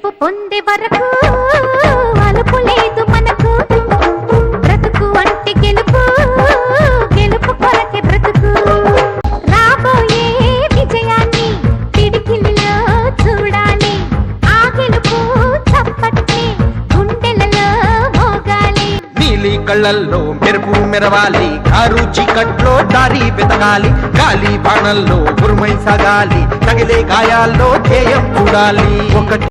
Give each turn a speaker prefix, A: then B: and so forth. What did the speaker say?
A: గెలుపు పొందే వరకు అలుపు లేదు మనకు. బ్రతుకు అంటే గెలుపు గెలుపు కొరకే బ్రతుకు. రాబోయే విజయాన్ని పిడికిలిలో చూడాలి. ఆ గెలుపు చప్పట్లే గుండెలలో మోగాలి.
B: నీలి కళ్ళల్లో మెరుపు మెరవాలి కారు చీకట్లో దారి వెతకాలి. గాలి బాణల్లో గురుమై సాగాలి తగిలే గాయాల్లో ధ్యేయం చూడాలి ఒకటి